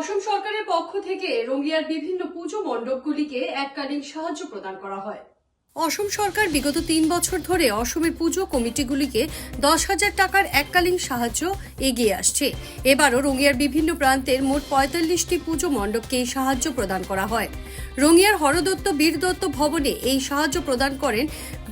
অসম সরকারের পক্ষ থেকে রঙ্গিয়ার বিভিন্ন পুজো মণ্ডপগুলিকে এককালীন সাহায্য প্রদান করা হয়। অসম সরকার বিগত তিন বছর ধরে অসমের পুজো কমিটিগুলিকে দশ হাজার টাকার এককালীন সাহায্য এগিয়ে আসছে। এবারও রঙিয়ার বিভিন্ন প্রান্তের মোট পঁয়তাল্লিশটি পুজো মণ্ডপকে এই সাহায্য প্রদান করা হয়। রঙিয়ার হরদত্ত, বীরদত্ত ভবনে এই সাহায্য প্রদান করেন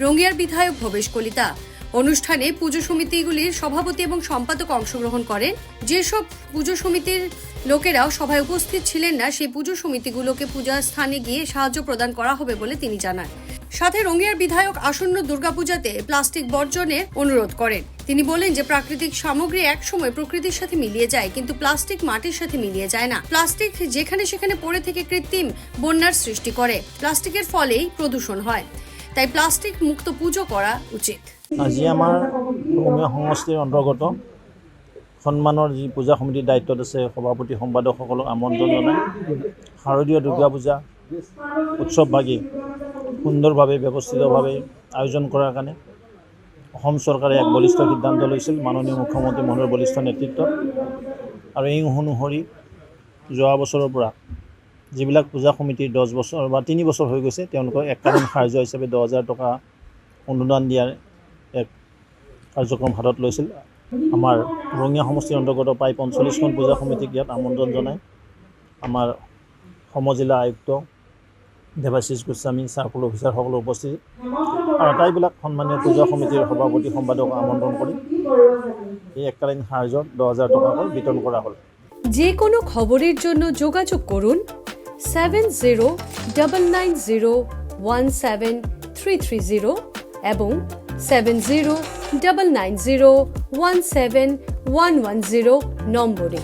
রঙ্গিয়ার বিধায়ক ভবেশ কলিতা। অনুষ্ঠানে পুজো সমিতিগুলির সভাপতি এবং সম্পাদক অংশগ্রহণ করেন। যেসব পুজো সমিতির লোকেরাও সভায় উপস্থিত ছিলেন না, সেই পুজো সমিতিগুলোকে পূজা স্থানে গিয়ে সাহায্য প্রদান করা হবে বলে তিনি জানান। সাথে রঙিয়ার বিধায়ক আসন্ন দুর্গাপূজাতে প্লাস্টিক বর্জনের অনুরোধ করেন। তিনি বলেন যে, প্রাকৃতিক সামগ্রী একসময় প্রকৃতির সাথে মিলিয়ে যায়, কিন্তু প্লাস্টিক মাটির সাথে মিলিয়ে যায় না। প্লাস্টিক যেখানে সেখানে পড়ে থেকে কৃত্রিম বন্যার সৃষ্টি করে। প্লাস্টিকের ফলেই প্রদূষণ হয়। তাই প্লাস্টিক মুক্ত পুজো করা উচিত। আজি আমাৰ অসমীয়া সমষ্টিৰ অন্তৰ্গত সন্মানৰ যি পূজা সমিতিৰ দায়িত্বত আছে, সভাপতি, সম্পাদকসকলক আমন্ত্ৰণ জনাই শাৰদীয় দুৰ্গা পূজা উৎসৱভাগী সুন্দৰভাৱে, ব্যৱস্থিতভাৱে আয়োজন কৰাৰ কাৰণে অসম চৰকাৰে এক বলিষ্ঠ সিদ্ধান্ত লৈছিল, মাননীয় মুখ্যমন্ত্ৰী মনোহৰ বলিষ্ঠ নেতৃত্বত। আৰু এই অনুসৰি যোৱা বছৰৰ পৰা যিবিলাক পূজা সমিতিৰ দহ বছৰ বা তিনি বছৰ হৈ গৈছে তেওঁলোকক এককালীন সাহাৰ্য হিচাপে দহ হাজাৰ টকা অনুদান দিয়াৰ এক কাৰ্যক্ৰম হাতত লৈছিল। আমাৰ ৰঙীয়া সমষ্টিৰ অন্তৰ্গত প্ৰায় পঞ্চল্লিছখন পূজা সমিতিক ইয়াত আমন্ত্ৰণ জনায় আমাৰ সমজিলা আয়ুক্ত দেৱাশিষ গোস্বামী চাৰ্কুল অফিচাৰসকলো উপস্থিত। আৰু আটাইবিলাক সন্মানীয় পূজা সমিতিৰ সভাপতি সম্পাদকক আমন্ত্ৰণ কৰি এই এককালীন সাহাৰ্য দহ হাজাৰ টকাকৈ বিতৰণ কৰা হ'ল। যে কোনো খবৰেৰ জন্য যোগাযোগ কৰুন seven zero double nine zero one seven three three zero এবং seven zero double nine zero one seven one one zero নম্বরে।